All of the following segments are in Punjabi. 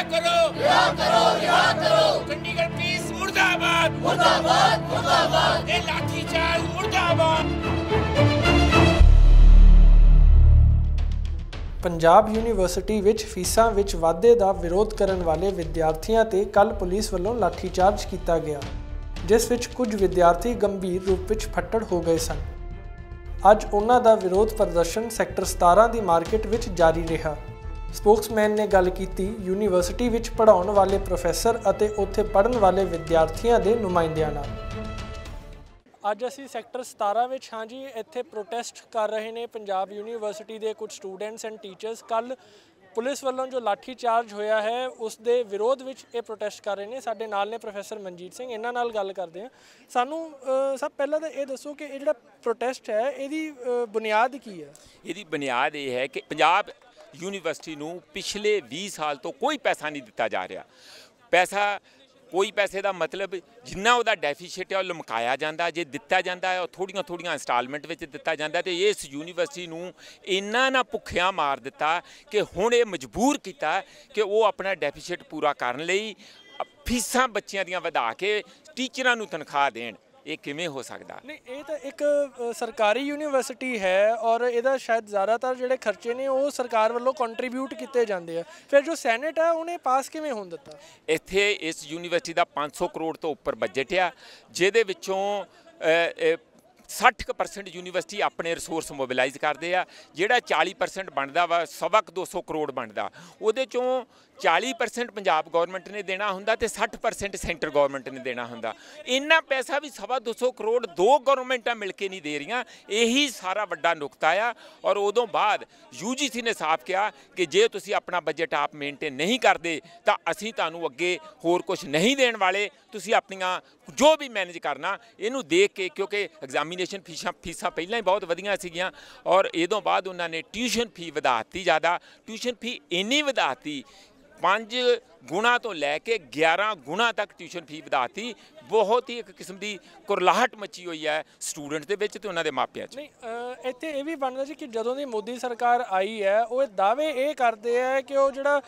ਰਿਹਾ ਕਰੋ। ਰਿਹਾ ਕਰੋ ਰਿਹਾ ਕਰੋ। ਚੰਡੀਗੜ੍ਹ ਪੀਸ ਮੁਰਦਾਬਾਦ। ਮੁਰਦਾਬਾਦ ਮੁਰਦਾਬਾਦ। ਇਹ ਲਾਠੀ ਚਾਲ ਮੁਰਦਾਬਾਦ। ਪੰਜਾਬ ਯੂਨੀਵਰਸਿਟੀ ਵਿੱਚ ਫੀਸਾਂ ਵਿੱਚ ਵਾਧੇ ਦਾ ਵਿਰੋਧ ਕਰਨ ਵਾਲੇ ਵਿਦਿਆਰਥੀਆਂ ਤੇ ਕੱਲ ਪੁਲਿਸ ਵੱਲੋਂ ਲਾਠੀਚਾਰਜ ਕੀਤਾ ਗਿਆ, ਜਿਸ ਵਿੱਚ ਕੁਝ ਵਿਦਿਆਰਥੀ ਗੰਭੀਰ ਰੂਪ ਵਿੱਚ ਫੱਟੜ ਹੋ ਗਏ ਸਨ। ਅੱਜ ਉਹਨਾਂ ਦਾ ਵਿਰੋਧ ਪ੍ਰਦਰਸ਼ਨ ਸੈਕਟਰ 17 ਦੀ ਮਾਰਕੀਟ ਵਿੱਚ ਜਾਰੀ ਰਿਹਾ। ਸਪੋਕਸਮੈਨ ਨੇ ਗੱਲ ਕੀਤੀ ਯੂਨੀਵਰਸਿਟੀ ਵਿੱਚ ਪੜ੍ਹਾਉਣ ਵਾਲੇ ਪ੍ਰੋਫੈਸਰ ਅਤੇ ਉੱਥੇ ਪੜ੍ਹਨ ਵਾਲੇ ਵਿਦਿਆਰਥੀਆਂ ਦੇ ਨੁਮਾਇੰਦਿਆਂ ਨਾਲ। ਅੱਜ ਅਸੀਂ ਸੈਕਟਰ 17 ਵਿੱਚ ਹਾਂ ਜੀ। ਇੱਥੇ ਪ੍ਰੋਟੈਸਟ ਕਰ ਰਹੇ ਨੇ ਪੰਜਾਬ ਯੂਨੀਵਰਸਿਟੀ ਦੇ ਕੁਝ ਸਟੂਡੈਂਟਸ ਐਂਡ ਟੀਚਰਸ। ਕੱਲ ਪੁਲਿਸ ਵੱਲੋਂ ਜੋ ਲਾਠੀ ਚਾਰਜ ਹੋਇਆ ਹੈ, ਉਸ ਦੇ ਵਿਰੋਧ ਵਿੱਚ ਇਹ ਪ੍ਰੋਟੈਸਟ ਕਰ ਰਹੇ ਨੇ। ਸਾਡੇ ਨਾਲ ਨੇ ਪ੍ਰੋਫੈਸਰ ਮਨਜੀਤ ਸਿੰਘ। ਇਹਨਾਂ ਨਾਲ ਗੱਲ ਕਰਦੇ ਹਾਂ। ਸਾਨੂੰ ਸਭ ਪਹਿਲਾਂ ਤਾਂ ਇਹ ਦੱਸੋ ਕਿ ਇਹ ਜਿਹੜਾ ਪ੍ਰੋਟੈਸਟ ਹੈ, ਇਹਦੀ ਬੁਨਿਆਦ ਕੀ ਹੈ? ਇਹਦੀ ਬੁਨਿਆਦ ਇਹ ਹੈ ਕਿ ਪੰਜਾਬ ਯੂਨੀਵਰਸਿਟੀ ਨੂੰ ਪਿਛਲੇ 20 ਸਾਲ ਤੋਂ ਕੋਈ ਪੈਸਾ ਨਹੀਂ ਦਿੱਤਾ ਜਾ ਰਿਹਾ। ਪੈਸਾ, ਕੋਈ ਪੈਸੇ ਦਾ ਮਤਲਬ ਜਿੰਨਾ ਉਹਦਾ ਡੈਫੀਸਿਟ ਹੈ, ਉਹ ਲਮਕਾਇਆ ਜਾਂਦਾ। ਜੇ ਦਿੱਤਾ ਜਾਂਦਾ ਹੈ, ਉਹ ਥੋੜੀਆਂ ਥੋੜੀਆਂ ਇੰਸਟਾਲਮੈਂਟ ਵਿੱਚ ਦਿੱਤਾ ਜਾਂਦਾ ਤੇ ਇਸ ਯੂਨੀਵਰਸਿਟੀ ਨੂੰ ਇੰਨਾ ਨਾ ਭੁੱਖਿਆ ਮਾਰ ਦਿੱਤਾ ਕਿ ਹੁਣ ਇਹ ਮਜਬੂਰ ਕੀਤਾ ਕਿ ਉਹ ਆਪਣਾ ਡੈਫੀਸਿਟ ਪੂਰਾ ਕਰਨ ਲਈ ਫੀਸਾਂ ਬੱਚਿਆਂ ਦੀਆਂ ਵਧਾ ਕੇ ਟੀਚਰਾਂ ਨੂੰ ਤਨਖਾਹ ਦੇਣ। ਇਹ ਕਿਵੇਂ ਹੋ ਸਕਦਾ? ਨਹੀਂ ਇਹ ਤਾਂ ਇੱਕ ਸਰਕਾਰੀ ਯੂਨੀਵਰਸਿਟੀ ਹੈ ਔਰ ਇਹਦਾ ਸ਼ਾਇਦ ਜ਼ਿਆਦਾਤਰ ਜਿਹੜੇ ਖਰਚੇ ਨੇ ਉਹ ਸਰਕਾਰ ਵੱਲੋਂ ਕੰਟਰੀਬਿਊਟ ਕੀਤੇ ਜਾਂਦੇ ਆ। ਫਿਰ ਜੋ ਸੈਨੇਟ ਹੈ ਉਹਨੇ ਪਾਸ ਕਿਵੇਂ ਹੋਣ ਦਿੱਤਾ? ਇੱਥੇ ਇਸ ਯੂਨੀਵਰਸਿਟੀ ਦਾ 500 ਕਰੋੜ ਤੋਂ ਉੱਪਰ ਬਜਟ ਆ ਜਿਹਦੇ ਵਿੱਚੋਂ ਅ, ਅ, 60% ਯੂਨੀਵਰਸਿਟੀ ਆਪਣੇ ਰਿਸੋਰਸ ਮੋਬਿਲਾਈਜ਼ ਕਰਦੇ ਆ ਜਿਹੜਾ 40% ਬਣਦਾ ਵਾ ਸਵਾ ਕੁ 200 ਕਰੋੜ ਬਣਦਾ। ਉਹਦੇ ਚੋਂ 40% ਪੰਜਾਬ ਗਵਰਨਮੈਂਟ ਨੇ ਦੇਣਾ ਹੁੰਦਾ ਤੇ 60% ਸੈਂਟਰ ਗਵਰਨਮੈਂਟ ਨੇ ਦੇਣਾ ਹੁੰਦਾ। ਇੰਨਾ ਪੈਸਾ ਵੀ ਸਵਾ 200 ਕਰੋੜ ਦੋ ਗਵਰਨਮੈਂਟਾਂ ਮਿਲ ਕੇ ਨਹੀਂ ਦੇ ਰਹੀਆਂ, ਇਹੀ ਸਾਰਾ ਵੱਡਾ ਨੁਕਤਾ ਆ। ਔਰ ਉਦੋਂ ਬਾਅਦ ਯੂਜੀਸੀ ਨੇ ਸਾਫ਼ ਕਿਹਾ ਕਿ ਜੇ ਤੁਸੀਂ ਆਪਣਾ ਬਜਟ ਆਪ ਮੇਨਟੇਨ ਨਹੀਂ ਕਰਦੇ, ਤਾਂ ਅਸੀਂ ਤੁਹਾਨੂੰ ਅੱਗੇ ਹੋਰ ਕੁਝ ਨਹੀਂ ਦੇਣ ਵਾਲੇ। ਤੁਸੀਂ ਆਪਣੀਆਂ ਜੋ ਵੀ ਮੈਨੇਜ ਕਰਨਾ, ਇਹਨੂੰ ਦੇਖ ਕੇ ਕਿਉਂਕਿ ਐਗਜ਼ਾਮੀਨੇਸ਼ਨ ਫੀਸਾਂ ਫੀਸਾਂ ਪਹਿਲਾਂ ਹੀ ਬਹੁਤ ਵਧੀਆਂ ਸੀਗੀਆਂ। ਔਰ ਇਹਦੋਂ ਬਾਅਦ ਉਹਨਾਂ ਨੇ ਟਿਊਸ਼ਨ ਫੀ ਵਧਾਤੀ ਜ਼ਿਆਦਾ। ਟਿਊਸ਼ਨ ਫੀ ਇੰਨੀ ਵਧਾਤੀ 5 ਗੁਣਾ ਤੋਂ ਲੈ ਕੇ 11 ਗੁਣਾ ਤੱਕ ਟਿਊਸ਼ਨ ਫੀ ਵਧਾਤੀ। ਬਹੁਤ ਹੀ ਇੱਕ ਕਿਸਮ ਦੀ ਕੁਰਲਾਹਟ ਮੱਚੀ ਹੋਈ ਹੈ ਸਟੂਡੈਂਟ ਦੇ ਵਿੱਚ ਤੇ ਉਹਨਾਂ ਦੇ ਮਾਪਿਆਂ 'ਚ। ਨਹੀਂ ਇੱਥੇ ਇਹ ਵੀ ਬਣਦਾ ਸੀ ਕਿ ਜਦੋਂ ਦੀ ਮੋਦੀ ਸਰਕਾਰ ਆਈ ਹੈ ਉਹ ਇਹ ਦਾਅਵੇ ਇਹ ਕਰਦੇ ਆ ਕਿ ਉਹ ਜਿਹੜਾ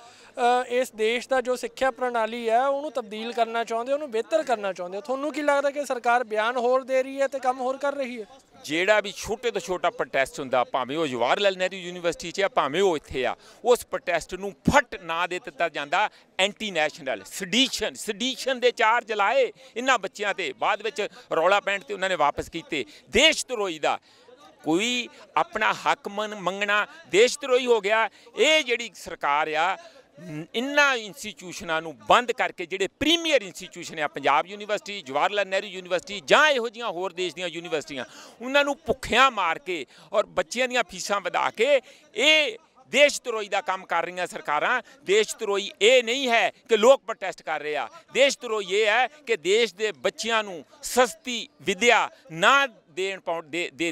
ਇਸ ਦੇਸ਼ ਦਾ ਜੋ ਸਿੱਖਿਆ ਪ੍ਰਣਾਲੀ ਹੈ ਉਹਨੂੰ ਤਬਦੀਲ ਕਰਨਾ ਚਾਹੁੰਦੇ ਉਹਨੂੰ ਬਿਹਤਰ ਕਰਨਾ ਚਾਹੁੰਦੇ ਤੁਹਾਨੂੰ ਕੀ ਲੱਗਦਾ ਕਿ ਸਰਕਾਰ ਬਿਆਨ ਹੋਰ ਦੇ ਰਹੀ ਹੈ ਤੇ ਕੰਮ ਹੋਰ ਕਰ ਰਹੀ ਹੈ? ਜਿਹੜਾ ਵੀ ਛੋਟੇ ਤੋਂ ਛੋਟਾ ਪ੍ਰੋਟੈਸਟ ਹੁੰਦਾ ਭਾਵੇਂ ਉਹ ਜਵਾਹਰ ਲਾਲ ਨਹਿਰੂ ਯੂਨੀਵਰਸਿਟੀ 'ਚ ਆ ਭਾਵੇਂ ਉਹ ਇੱਥੇ ਆ ਉਸ ਪ੍ਰੋਟੈਸਟ ਨੂੰ ਫਟ ਨਾ ਦੇ ਦਿੱਤਾ ਜਾਂਦਾ ਐਂਟੀ ਨੈਸ਼ਨਲ ਸਡੀਸ਼ਨ ਸਡੀਸ਼ਨ ਦੇ ਚਾਰਜ ਲਾਏ ਇਹਨਾਂ ਬੱਚਿਆਂ ਤੇ। ਬਾਅਦ ਵਿੱਚ ਰੌਲਾ ਪੈਣ ਤੇ ਉਹਨਾਂ ਨੇ ਵਾਪਸ ਕੀਤੇ। ਦੇਸ਼ ਧਰੋਈ ਦਾ ਕੋਈ ਆਪਣਾ ਹੱਕ ਮੰਨ- ਮੰਗਣਾ ਦੇਸ਼ ਧਰੋਈ ਹੋ ਗਿਆ। ਇਹ ਜਿਹੜੀ ਸਰਕਾਰ ਆ ਨ- ਇਨ੍ਹਾਂ ਇੰਸਟੀਚਿਊਸ਼ਨਾਂ ਨੂੰ ਬੰਦ ਕਰਕੇ ਜਿਹੜੇ ਪ੍ਰੀਮੀਅਰ ਇੰਸਟੀਚਿਊਸ਼ਨ ਆ, ਪੰਜਾਬ ਯੂਨੀਵਰਸਿਟੀ ਜਵਾਹਰ ਲਾਲ ਨਹਿਰੂ ਯੂਨੀਵਰਸਿਟੀ ਜਾਂ ਇਹੋ ਜਿਹੀਆਂ ਹੋਰ ਦੇਸ਼ ਦੀਆਂ ਯੂਨੀਵਰਸਿਟੀਆਂ ਉਹਨਾਂ ਨੂੰ ਭੁੱਖਿਆਂ ਮਾਰ ਕੇ ਔਰ ਬੱਚਿਆਂ ਦੀਆਂ ਫੀਸਾਂ ਵਧਾ ਕੇ ਇਹ ਦੇਸ਼ ਧਰੋਈ ਦਾ ਕੰਮ ਕਰ ਰਹੀਆਂ ਸਰਕਾਰਾਂ, ਦੇਸ਼ ਧਰੋਈ ਇਹ ਨਹੀਂ ਹੈ ਕਿ ਲੋਕ ਪ੍ਰੋਟੈਸਟ ਕਰ ਰਹੇ ਆ। ਦੇਸ਼ ਧਰੋਈ ਇਹ ਹੈ ਕਿ ਦੇਸ਼ ਦੇ ਬੱਚਿਆਂ ਨੂੰ ਸਸਤੀ ਵਿਦਿਆ ਨਾ ਦੇਣ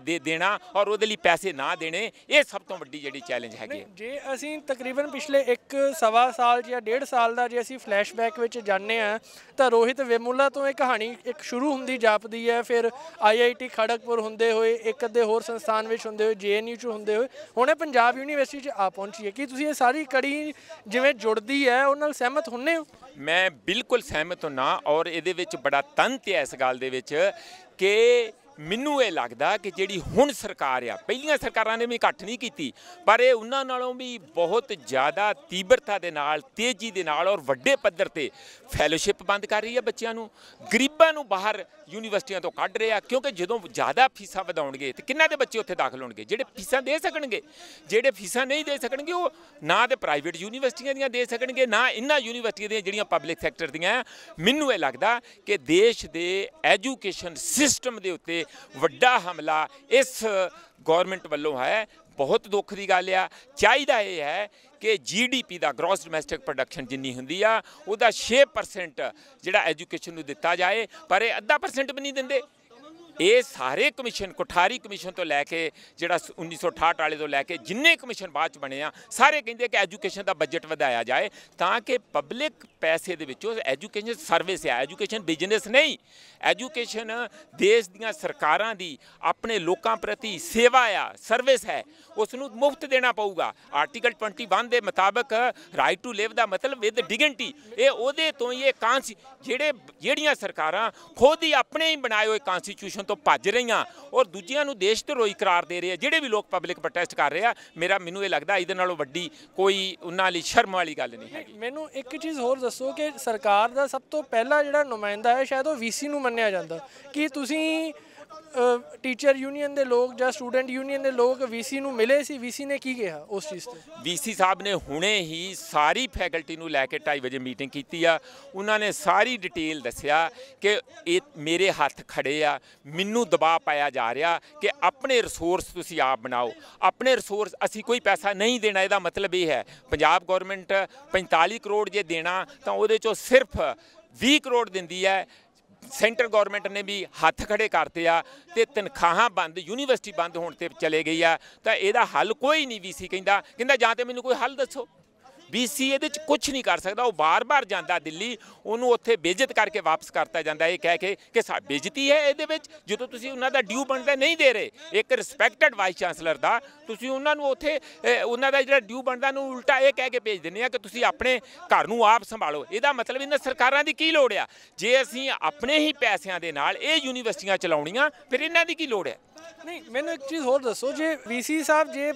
ਦੇ ਦੇਣਾ ਔਰ ਉਹਦੇ ਲਈ ਪੈਸੇ ਨਾ ਦੇਣੇ ਇਹ ਸਭ ਤੋਂ ਵੱਡੀ ਜਿਹੜੀ ਚੈਲੰਜ ਹੈਗੀ ਜੇ ਅਸੀਂ ਤਕਰੀਬਨ ਪਿਛਲੇ 1 ਸਵਾ ਸਾਲ ਜਾਂ ਡੇਢ ਸਾਲ ਦਾ ਜੇ ਅਸੀਂ ਫਲੈਸ਼ਬੈਕ ਵਿੱਚ ਜਾਣਦੇ ਆ ਤਾਂ ਰੋਹਿਤ ਵੇਮੁਲਾ ਤੋਂ ਇਹ ਕਹਾਣੀ ਇੱਕ ਸ਼ੁਰੂ ਹੁੰਦੀ ਜਾਪਦੀ ਹੈ ਫਿਰ ਆਈਆਈਟੀ ਖੜਗਪੁਰ ਹੁੰਦੇ ਹੋਏ ਇੱਕ ਅੱਧੇ ਹੋਰ ਸੰਸਥਾਨ ਵਿੱਚ ਹੁੰਦੇ ਹੋਏ ਜੇਐਨਯੂ ਚ ਹੁੰਦੇ ਹੋਏ ਹੁਣ ਇਹ ਪੰਜਾਬ ਯੂਨੀਵਰਸਿਟੀ ਚ ਆ ਪਹੁੰਚੀ ਹੈ। ਕੀ ਤੁਸੀਂ ਇਹ ਸਾਰੀ ਕੜੀ ਜਿਵੇਂ ਜੁੜਦੀ ਹੈ ਉਹ ਨਾਲ ਸਹਿਮਤ ਹੁੰਨੇ ਹੋ? ਮੈਂ ਬਿਲਕੁਲ ਸਹਿਮਤ ਹਾਂ ਔਰ ਇਹਦੇ ਵਿੱਚ ਬੜਾ ਤੰਤ ਹੈ ਇਸ ਗੱਲ ਦੇ ਵਿੱਚ ਕਿ ਮੈਨੂੰ ਇਹ ਲੱਗਦਾ ਕਿ ਜਿਹੜੀ ਹੁਣ ਸਰਕਾਰ ਆ, ਪਹਿਲੀਆਂ ਸਰਕਾਰਾਂ ਨੇ ਵੀ ਘੱਟ ਨਹੀਂ ਕੀਤੀ, ਪਰ ਇਹ ਉਹਨਾਂ ਨਾਲੋਂ ਵੀ ਬਹੁਤ ਜ਼ਿਆਦਾ ਤੀਬਰਤਾ ਦੇ ਨਾਲ, ਤੇਜ਼ੀ ਦੇ ਨਾਲ ਔਰ ਵੱਡੇ ਪੱਧਰ ਤੇ ਫੈਲੋਸ਼ਿਪ ਬੰਦ ਕਰ ਰਹੀ ਹੈ ਬੱਚਿਆਂ ਨੂੰ। ਗਰੀਬਾਂ ਨੂੰ ਬਾਹਰ ਯੂਨੀਵਰਸਿਟੀਆਂ ਤੋਂ ਕੱਢ ਰਹੇ ਆ ਕਿਉਂਕਿ ਜਦੋਂ ਜ਼ਿਆਦਾ ਫੀਸਾਂ ਵਧਾਉਣਗੇ ਤੇ ਕਿੰਨਾ ਦੇ ਬੱਚੇ ਉੱਥੇ ਦਾਖਲ ਹੋਣਗੇ? ਜਿਹੜੇ ਫੀਸਾਂ ਦੇ ਸਕਣਗੇ, ਜਿਹੜੇ ਫੀਸਾਂ ਨਹੀਂ ਦੇ ਸਕਣਗੇ, ਉਹ ਨਾ ਤੇ ਪ੍ਰਾਈਵੇਟ ਯੂਨੀਵਰਸਿਟੀਆਂ ਦੀਆਂ ਦੇ ਸਕਣਗੇ, ਨਾ ਇਹਨਾਂ ਯੂਨੀਵਰਸਿਟੀਆਂ ਦੀਆਂ ਜਿਹੜੀਆਂ ਪਬਲਿਕ ਸੈਕਟਰ ਦੀਆਂ ਮੈਨੂੰ ਇਹ ਲੱਗਦਾ ਕਿ ਦੇਸ਼ ਦੇ ਐਜੂਕੇਸ਼ਨ ਸਿਸਟਮ ਦੇ ਉੱਤੇ ਵੱਡਾ ਹਮਲਾ ਇਸ ਗਵਰਨਮੈਂਟ ਵੱਲੋਂ ਹੈ। ਬਹੁਤ ਦੁੱਖ ਦੀ ਗੱਲ ਆ। ਚਾਹੀਦਾ ਇਹ ਹੈ ਕਿ ਜੀਡੀਪੀ ਦਾ ਗ੍ਰੋਸ ਡੋਮੈਸਟਿਕ ਪ੍ਰੋਡਕਸ਼ਨ ਜਿੰਨੀ ਹੁੰਦੀ ਆ, ਉਹਦਾ 6% ਜਿਹੜਾ ਐਜੂਕੇਸ਼ਨ ਨੂੰ ਦਿੱਤਾ ਜਾਏ, ਪਰ ਇਹ ਅੱਧਾ ਪਰਸੈਂਟ ਵੀ ਨਹੀਂ ਦਿੰਦੇ। ਇਹ ਸਾਰੇ ਕਮਿਸ਼ਨ, ਕੋਠਾਰੀ ਕਮਿਸ਼ਨ ਤੋਂ ਲੈ ਕੇ ਜਿਹੜਾ ਸ- 1968 ਵਾਲੇ ਤੋਂ ਲੈ ਕੇ ਜਿੰਨੇ ਕਮਿਸ਼ਨ ਬਾਅਦ ਚ ਬਣੇ ਆ, ਸਾਰੇ ਕਹਿੰਦੇ ਕਿ ਐਜੂਕੇਸ਼ਨ ਦਾ ਬਜਟ ਵਧਾਇਆ ਜਾਏ ਤਾਂ ਕਿ ਪਬਲਿਕ ਪੈਸੇ ਦੇ ਵਿੱਚੋਂ ਐਜੂਕੇਸ਼ਨ ਸਰਵਿਸ ਹੈ ਐਜੂਕੇਸ਼ਨ ਬਿਜ਼ਨਸ ਨਹੀਂ, ਐਜੂਕੇਸ਼ਨ ਦੇਸ਼ ਦੀਆਂ ਸਰਕਾਰਾਂ ਦੀ, ਆਪਣੇ ਲੋਕਾਂ ਪ੍ਰਤੀ ਸੇਵਾ ਆ, ਸਰਵਿਸ ਹੈ ਉਸ ਨੂੰ ਮੁਫਤ ਦੇਣਾ ਪਊਗਾ। ਆਰਟੀਕਲ 21 ਦੇ ਮੁਤਾਬਕ ਰਾਈਟ ਟੂ ਲਿਵ ਦਾ ਮਤਲਬ ਵਿਦ ਡਿਗਨਿਟੀ ਇਹ ਉਹਦੇ ਤੋਂ ਹੀ ਇਹ ਕਾਂਸੀ ਜਿਹੜੇ, ਜਿਹੜੀਆਂ ਸਰਕਾਰਾਂ ਖੁਦ ਹੀ ਆਪਣੇ ਹੀ ਬਣਾਏ ਹੋਏ ਕਾਂਸਟੀਟਿਊਸ਼ਨ ਕਨਸਟੀਟਿਊਸ਼ਨ ਤੋਂ ਭੱਜ ਰਹੀਆਂ ਔਰ ਦੂਜਿਆਂ ਨੂੰ ਦੇਸ਼ ਧਰੋਹੀ ਕਰਾਰ ਦੇ ਰਹੇ ਆ, ਜਿਹੜੇ ਵੀ ਲੋਕ ਪਬਲਿਕ ਪ੍ਰੋਟੈਸਟ ਕਰ ਰਹੇ ਆ, ਮੇਰਾ, ਮੈਨੂੰ ਇਹ ਲੱਗਦਾ ਇਹਦੇ ਨਾਲੋਂ ਵੱਡੀ ਕੋਈ ਉਹਨਾਂ ਲਈ ਸ਼ਰਮ ਵਾਲੀ ਗੱਲ ਨਹੀਂ ਹੈਗੀ। ਮੈਨੂੰ ਇੱਕ ਚੀਜ਼ ਹੋਰ ਦੱਸੋ ਕਿ ਸਰਕਾਰ ਦਾ ਸਭ ਤੋਂ ਪਹਿਲਾ ਜਿਹੜਾ ਨੁਮਾਇੰਦਾ ਹੈ, ਸ਼ਾਇਦ ਉਹ ਵੀਸੀ ਨੂੰ ਮੰਨਿਆ ਜਾਂਦਾ। ਕਿ ਤੁਸੀਂ ਟੀਚਰ ਯੂਨੀਅਨ ਦੇ ਲੋਕ ਜਾਂ ਸਟੂਡੈਂਟ ਯੂਨੀਅਨ ਦੇ ਲੋਕ ਵੀਸੀ ਨੂੰ ਮਿਲੇ ਸੀ? ਵੀਸੀ ਨੇ ਕੀ ਕਿਹਾ ਉਸ ਚੀਜ਼ ਤੇ? ਵੀਸੀ ਸਾਹਿਬ ਨੇ ਹੁਣੇ ਹੀ ਸਾਰੀ ਫੈਕਲਟੀ ਨੂੰ ਲੈ ਕੇ 2:30 ਵਜੇ ਮੀਟਿੰਗ ਕੀਤੀ ਆ। ਉਹਨਾਂ ਨੇ ਸਾਰੀ ਡਿਟੇਲ ਦੱਸਿਆ ਕਿ ਇਹ ਮੇਰੇ ਹੱਥ ਖੜੇ ਆ, ਮੈਨੂੰ ਦਬਾਅ ਪਾਇਆ ਜਾ ਰਿਹਾ ਕਿ ਆਪਣੇ ਰਿਸੋਰਸ ਤੁਸੀਂ ਆਪ ਬਣਾਓ। ਆਪਣੇ ਰਿਸੋਰਸ ਅਸੀਂ ਕੋਈ ਪੈਸਾ ਨਹੀਂ ਦੇਣਾ, ਇਹਦਾ ਮਤਲਬ ਇਹ ਹੈ, ਪੰਜਾਬ ਗਵਰਨਮੈਂਟ 45 ਕਰੋੜ ਜੇ ਦੇਣਾ ਤਾਂ ਉਹਦੇ ਚੋਂ ਸਿਰਫ 20 ਕਰੋੜ ਦਿੰਦੀ ਹੈ। ਸੈਂਟਰ ਗਵਰਨਮੈਂਟ ਨੇ ਵੀ ਹੱਥ ਖੜੇ ਕਰਤੇ ਆ ਤੇ ਤਨਖਾਹਾਂ ਬੰਦ, ਯੂਨੀਵਰਸਿਟੀ ਬੰਦ ਹੋਣ ਤੇ ਚਲੇ ਗਈ ਆ। ਤਾਂ ਇਹਦਾ ਹੱਲ ਕੋਈ ਨਹੀਂ ਵੀ ਸੀ ਕਹਿੰਦਾ। ਕਹਿੰਦਾ ਜਾਂ ਤੇ ਮੈਨੂੰ ਕੋਈ ਹੱਲ ਦੱਸੋ। ਵੀਸੀ ਇਹਦੇ ਚ ਕੁਝ ਨਹੀਂ ਕਰ ਸਕਦਾ। ਉਹ ਬਾਰ-ਬਾਰ ਜਾਂਦਾ ਦਿੱਲੀ, ਉਹਨੂੰ ਉੱਥੇ ਬੇਇੱਜ਼ਤ ਕਰਕੇ ਵਾਪਸ ਕਰਤਾ ਜਾਂਦਾ ਇਹ ਕਹਿ ਕੇ ਕਿ ਸਾ, ਬੇਇੱਜ਼ਤੀ ਹੈ ਇਹਦੇ ਵਿੱਚ, ਜਦੋਂ ਤੁਸੀਂ ਉਹਨਾਂ ਦਾ ਡਿਊ ਬਣਦਾ ਨਹੀਂ ਦੇ ਰਹੇ। ਇੱਕ ਰਿਸਪੈਕਟਡ ਵਾਈਸ ਚਾਂਸਲਰ ਦਾ, ਤੁਸੀਂ ਉਹਨਾਂ ਨੂੰ ਉੱਥੇ ਉਹਨਾਂ ਦਾ ਜਿਹੜਾ ਡਿਊ ਬਣਦਾ ਨੂੰ ਉਲਟਾ ਇਹ ਕਹਿ ਕੇ ਭੇਜ ਦਿੰਦੇ ਆ ਕਿ ਤੁਸੀਂ ਆਪਣੇ ਘਰ ਨੂੰ ਆਪ ਸੰਭਾਲੋ। ਇਹਦਾ ਮਤਲਬ ਇਹਨਾਂ ਸਰਕਾਰਾਂ ਦੀ ਕੀ ਲੋੜ ਆ? ਜੇ ਅਸੀਂ ਆਪਣੇ ਹੀ ਪੈਸਿਆਂ ਦੇ ਨਾਲ ਇਹ ਯੂਨੀਵਰਸਿਟੀਆਂ ਚਲਾਉਣੀਆਂ, ਫਿਰ ਇਹਨਾਂ ਦੀ ਕੀ ਲੋੜ ਹੈ? ਨਹੀਂ, ਮੈਨੂੰ ਇੱਕ ਚੀਜ਼ ਹੋਰ ਦੱਸੋ। ਜੇ ਵੀਸੀ ਸਾਹਿਬ ਜੇ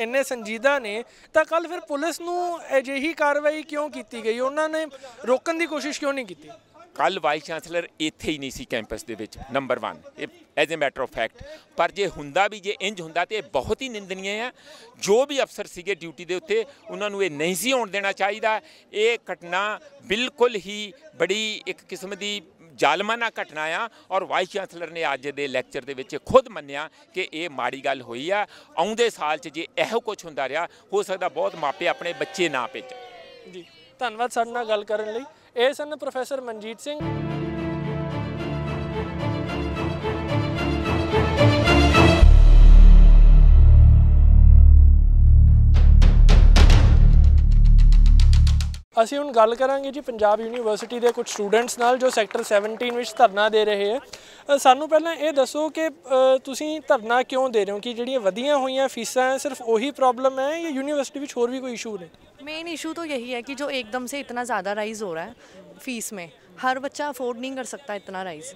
ਇੰਨੇ ਸੰਜੀਦਾ ਨੇ, ਤਾਂ ਕੱਲ ਫਿਰ ਪੁਲਿਸ ਨੂੰ ਅਜਿਹੀ ਕਾਰਵਾਈ ਕਿਉਂ ਕੀਤੀ ਗਈ? ਉਹਨਾਂ ਨੇ ਰੋਕਣ ਦੀ ਕੋਸ਼ਿਸ਼ ਕਿਉਂ ਨਹੀਂ ਕੀਤੀ? ਕੱਲ ਵਾਈਸ ਚਾਂਸਲਰ ਇੱਥੇ ਹੀ ਨਹੀਂ ਸੀ ਕੈਂਪਸ ਦੇ ਵਿੱਚ ਨੰਬਰ 1 ਇਹ as a matter of fact ਪਰ ਜੇ ਹੁੰਦਾ ਵੀ, ਜੇ ਇੰਜ ਹੁੰਦਾ ਤੇ ਇਹ ਬਹੁਤ ਹੀ ਨਿੰਦਨੀय ਆ। ਜੋ ਵੀ ਅਫਸਰ ਸੀਗੇ ਡਿਊਟੀ ਦੇ ਉੱਤੇ, ਉਹਨਾਂ ਨੂੰ ਇਹ ਨਹੀਂ ਸੀ ਹੋਣ ਦੇਣਾ ਚਾਹੀਦਾ। ਇਹ ਘਟਨਾ ਬਿਲਕੁਲ ਹੀ ਬੜੀ ਇੱਕ ਕਿਸਮ ਦੀ ਜ਼ਾਲਮਾਨਾ ਘਟਨਾ ਆ ਔਰ ਵਾਈਸ ਚਾਂਸਲਰ ਨੇ ਅੱਜ ਦੇ ਲੈਕਚਰ ਦੇ ਵਿੱਚ ਖੁਦ ਮੰਨਿਆ ਕਿ ਇਹ ਮਾੜੀ ਗੱਲ ਹੋਈ ਆ। ਆਉਂਦੇ ਸਾਲ 'ਚ ਜੇ ਇਹੋ ਕੁਝ ਹੁੰਦਾ ਰਿਹਾ, ਹੋ ਸਕਦਾ ਬਹੁਤ ਮਾਪੇ ਆਪਣੇ ਬੱਚੇ ਨਾ ਭੇਜਣ। ਜੀ, ਧੰਨਵਾਦ ਸਾਡੇ ਨਾਲ ਗੱਲ ਕਰਨ ਲਈ। ਇਹ ਸਨ ਪ੍ਰੋਫੈਸਰ ਮਨਜੀਤ ਸਿੰਘ। ਅਸੀਂ ਹੁਣ ਗੱਲ ਕਰਾਂਗੇ ਜੀ ਪੰਜਾਬ ਯੂਨੀਵਰਸਿਟੀ ਦੇ ਕੁਝ ਸਟੂਡੈਂਟਸ ਨਾਲ ਜੋ ਸੈਕਟਰ 17 ਵਿੱਚ ਧਰਨਾ ਦੇ ਰਹੇ ਹੈ ਅ, ਸਾਨੂੰ ਪਹਿਲਾਂ ਇਹ ਦੱਸੋ ਕਿ ਅ, ਤੁਸੀਂ ਧਰਨਾ ਕਿਉਂ ਦੇ ਰਹੇ ਹੋ ਕਿ ਜਿਹੜੀਆਂ ਵਧੀਆਂ ਹੋਈਆਂ ਫੀਸਾਂ ਹੈ ਸਿਰਫ ਉਹੀ ਪ੍ਰੋਬਲਮ ਹੈ ਜਾਂ ਯੂਨੀਵਰਸਿਟੀ ਵਿੱਚ ਹੋਰ ਵੀ ਕੋਈ ਇਸ਼ੂ ਨੇ मेन इशू तो यही है कि जो एकदम से इतना ज़्यादा राइज हो रहा है फीस में हर बच्चा अफोर्ड नहीं कर सकता इतना राइज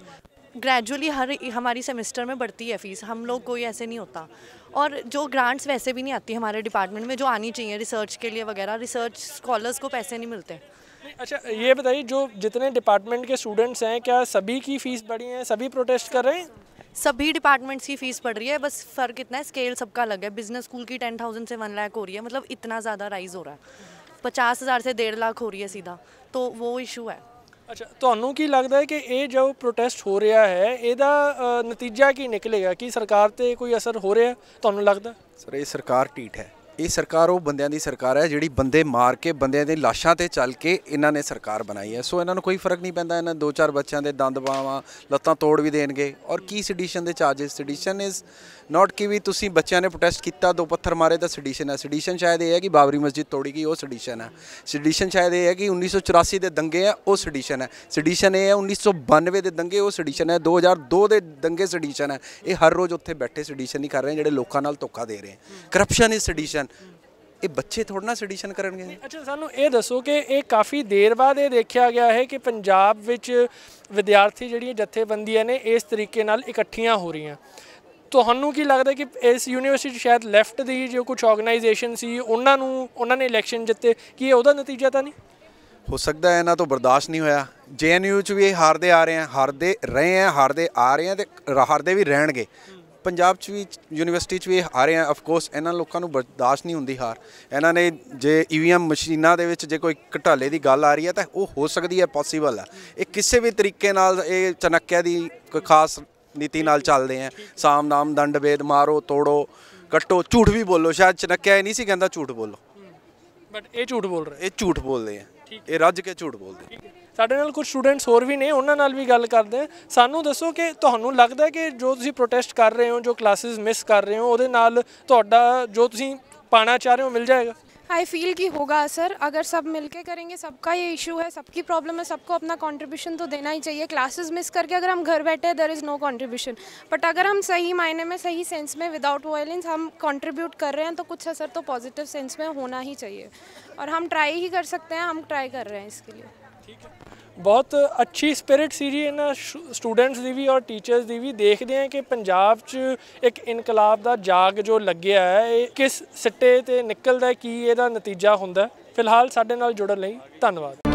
ग्रेजुअली हर हमारी सेमेस्टर में बढ़ती है फ़ीस हम लोग कोई ऐसे नहीं होता। और जो ग्रांट्स वैसे भी नहीं आती हमारे डिपार्टमेंट में जो आनी चाहिए रिसर्च के लिए वगैरह रिसर्च स्कॉलर्स को पैसे नहीं मिलते। अच्छा ये बताइए जो जितने डिपार्टमेंट के स्टूडेंट्स हैं क्या सभी की फ़ीस बढ़ी है? सभी प्रोटेस्ट कर रहे हैं? सभी डिपार्टमेंट्स की फ़ीस बढ़ रही है बस फ़र्क इतना है स्केल सबका अलग है। बिज़नेस स्कूल की टेन थाउज़ेंड से वन लाख हो रही है मतलब इतना ज़्यादा राइज हो रहा है। पचास हज़ार से डेढ़ लाख हो रही है सीधा तो वो इशू है। ਅੱਛਾ, ਤੁਹਾਨੂੰ ਕੀ ਲੱਗਦਾ ਹੈ ਕਿ ਇਹ ਜੋ ਪ੍ਰੋਟੈਸਟ ਹੋ ਰਿਹਾ ਹੈ, ਇਹਦਾ ਨਤੀਜਾ ਕੀ ਨਿਕਲੇਗਾ? ਕੀ ਸਰਕਾਰ ਤੇ ਕੋਈ ਅਸਰ ਹੋ ਰਿਹਾ ਤੁਹਾਨੂੰ ਲੱਗਦਾ? ਸਰ, ਇਹ ਸਰਕਾਰ ਢੀਠ ਹੈ। ਇਹ ਸਰਕਾਰ ਉਹ ਬੰਦਿਆਂ ਦੀ ਸਰਕਾਰ ਹੈ ਜਿਹੜੀ ਬੰਦੇ ਮਾਰ ਕੇ, ਬੰਦਿਆਂ ਦੀ ਲਾਸ਼ਾਂ ਤੇ ਚੱਲ ਕੇ ਇਹਨਾਂ ਨੇ ਸਰਕਾਰ ਬਣਾਈ ਹੈ। ਸੋ ਇਹਨਾਂ ਨੂੰ ਕੋਈ ਫ਼ਰਕ ਨਹੀਂ ਪੈਂਦਾ, ਇਹਨਾਂ ਦੋ ਚਾਰ ਬੱਚਿਆਂ ਦੇ ਦੰਦ ਬਾਵਾਂ ਲੱਤਾਂ ਤੋੜ ਵੀ ਦੇਣਗੇ। ਔਰ ਕੀ ਸੈਡੀਸ਼ਨ ਦੇ ਚਾਰजेस ਸੈਡੀਸ਼ਨ ਇਜ਼ ਨਾਟ ਕਿ ਵੀ ਤੁਸੀਂ ਬੱਚਿਆਂ ਨੇ ਪ੍ਰੋਟੈਸਟ ਕੀਤਾ, ਦੋ ਪੱਥਰ ਮਾਰੇ ਤਾਂ ਸੈਡੀਸ਼ਨ ਹੈ। ਸੈਡੀਸ਼ਨ ਸ਼ਾਇਦ ਇਹ ਹੈ ਕਿ ਬਾਬਰੀ ਮਸਜਿਦ ਤੋੜੀ ਗਈ, ਉਹ ਸੈਡੀਸ਼ਨ ਹੈ। ਸੈਡੀਸ਼ਨ ਸ਼ਾਇਦ ਇਹ ਹੈ ਕਿ 1984 ਦੇ ਦੰਗੇ ਆ ਉਹ ਸੈਡੀਸ਼ਨ ਹੈ। ਸੈਡੀਸ਼ਨ ਇਹ ਹੈ 1992 ਦੇ ਦੰਗੇ, ਉਹ ਸੈਡੀਸ਼ਨ ਹੈ। 2002 ਦੇ ਦੰਗੇ ਸੈਡੀਸ਼ਨ ਹੈ। ਇਹ ਹਰ ਰੋਜ਼ ਉੱਥੇ ਬੈਠੇ ਸੈਡੀਸ਼ਨ ਹੀ ਕਰ ਰਹੇ, ਜਿਹੜੇ ਲੋਕਾਂ ਨਾਲ ਧੋਖਾ ਦੇ ਰਹੇ। ਕਰਪਸ਼ਨ ਇਜ਼ ਸੈਡੀਸ਼ਨ ਇਹ ਬੱਚੇ ਥੋੜਾ ਨਾ ਸੈਡੀਸ਼ਨ ਕਰਨਗੇ। ਅੱਛਾ ਸਾਨੂੰ ਇਹ ਦੱਸੋ ਕਿ ਇਹ ਕਾਫੀ ਦੇਰ ਬਾਅਦ ਇਹ ਦੇਖਿਆ ਗਿਆ ਹੈ ਕਿ ਪੰਜਾਬ ਵਿੱਚ ਵਿਦਿਆਰਥੀ ਜਿਹੜੀਆਂ ਜਥੇਬੰਦੀਆਂ ਨੇ ਇਸ ਤਰੀਕੇ ਨਾਲ ਇਕੱਠੀਆਂ ਹੋ ਰਹੀਆਂ। ਤੁਹਾਨੂੰ ਕੀ ਲੱਗਦਾ ਕਿ ਇਸ ਯੂਨੀਵਰਸਿਟੀ ਸ਼ਾਇਦ ਲੈਫਟ ਦੀ ਜੋ ਕੁਝ ਆਰਗੇਨਾਈਜੇਸ਼ਨ ਸੀ ਉਹਨਾਂ ਨੂੰ ਉਹਨਾਂ ਨੇ ਇਲੈਕਸ਼ਨ ਜਿੱਤੇ ਕੀ ਇਹ ਉਹਦਾ ਨਤੀਜਾ ਤਾਂ ਨਹੀਂ? ਹੋ ਸਕਦਾ ਹੈ ਇਹਨਾਂ ਤੋਂ ਬਰਦਾਸ਼ਤ ਨਹੀਂ ਹੋਇਆ। ਜੇਐਨਯੂ ਚ ਵੀ ਇਹ ਹਾਰਦੇ ਆ ਰਹੇ ਆ ਹਾਰਦੇ ਰਹੇ ਆ ਹਾਰਦੇ ਆ ਰਹੇ ਆ ਤੇ ਹਾਰਦੇ ਵੀ ਰਹਿਣਗੇ। ਪੰਜਾਬ ਚ ਵੀ ਯੂਨੀਵਰਸਿਟੀ ਚ ਵੀ ਹਾਰੇ ਆ ਆਫ ਕੋਰਸ ਇਹਨਾਂ ਲੋਕਾਂ ਨੂੰ ਬਰਦਾਸ਼ਤ ਨਹੀਂ ਹੁੰਦੀ ਹਾਰ। ਇਹਨਾਂ ਨੇ ਜੇ ਈਵੀਐਮ ਮਸ਼ੀਨਾਂ ਦੇ ਵਿੱਚ ਜੇ ਕੋਈ ਘਟਾਲੇ ਦੀ ਗੱਲ ਆ ਰਹੀ ਹੈ ਤਾਂ ਉਹ ਹੋ ਸਕਦੀ ਹੈ ਪੋਸੀਬਲ ਹੈ। ਇਹ ਕਿਸੇ ਵੀ ਤਰੀਕੇ ਨਾਲ ਇਹ ਚਨੱਕਿਆ ਦੀ ਕੋਈ ਖਾਸ ਨੀਤੀ ਨਾਲ ਚੱਲਦੇ ਆ। ਸਾਮ ਨਾਮ ਦੰਡ ਭੇਦ ਮਾਰੋ ਤੋੜੋ ਕੱਟੋ ਝੂਠ ਵੀ ਬੋਲੋ। ਸ਼ਾਇਦ ਚਨੱਕਿਆ ਇਹ ਨਹੀਂ ਸੀ ਕਹਿੰਦਾ ਝੂਠ ਬੋਲੋ। ਬਟ ਇਹ ਝੂਠ ਬੋਲ ਰਹੇ ਇਹ ਝੂਠ ਬੋਲਦੇ ਆ। ਇਹ ਰੱਜ ਕੇ ਝੂਠ ਬੋਲਦੇ ਆ। ਸਾਡੇ ਨਾਲ ਕੁਝ ਸਟੂਡੈਂਟਸ ਹੋਰ ਵੀ ਨੇ ਉਹਨਾਂ ਨਾਲ ਵੀ ਗੱਲ ਕਰਦੇ ਹਾਂ ਸਾਨੂੰ ਦੱਸੋ ਕਿ ਤੁਹਾਨੂੰ ਲੱਗਦਾ ਹੈ ਕਿ ਜੋ ਤੁਸੀਂ ਪ੍ਰੋਟੈਸਟ ਕਰ ਰਹੇ ਹੋ ਜੋ ਕਲਾਸਿਸ ਮਿਸ ਕਰ ਰਹੇ ਹੋ ਉਹਦੇ ਨਾਲ ਤੁਹਾਡਾ ਜੋ ਤੁਸੀਂ ਪਾਣਾ ਚਾਹ ਰਹੇ ਹੋ ਮਿਲ ਜਾਏਗਾ आई फील कि होगा असर अगर सब मिलके करेंगे सबका ये इशू है सबकी प्रॉब्लम है सबको अपना कंट्रीब्यूशन तो देना ही चाहिए क्लासेस मिस करके अगर हम घर बैठे there is no contribution but अगर हम सही मायने में सही सेंस में विदाउट वायलेंस हम कंट्रीब्यूट कर रहे हैं तो कुछ असर तो पॉजिटिव सेंस में होना ही चाहिए और हम ट्राई ही कर सकते हैं हम ट्राई कर रहे हैं इसके लिए ਬਹੁਤ ਅੱਛੀ ਸਪਿਰਿਟ ਸੀ ਜੀ ਇਹਨਾਂ ਸਟੂਡੈਂਟਸ ਦੀ ਵੀ ਔਰ ਟੀਚਰਸ ਦੀ ਵੀ। ਦੇਖਦੇ ਹਾਂ ਕਿ ਪੰਜਾਬ 'ਚ ਇੱਕ ਇਨਕਲਾਬ ਦਾ ਜਾਗ ਜੋ ਲੱਗਿਆ ਹੈ, ਇਹ ਕਿਸ ਸਿੱਟੇ ਤੇ ਨਿਕਲਦਾ ਕੀ ਇਹਦਾ ਨਤੀਜਾ ਹੁੰਦਾ ਫਿਲਹਾਲ ਸਾਡੇ ਨਾਲ ਜੁੜਨ ਲਈ ਧੰਨਵਾਦ।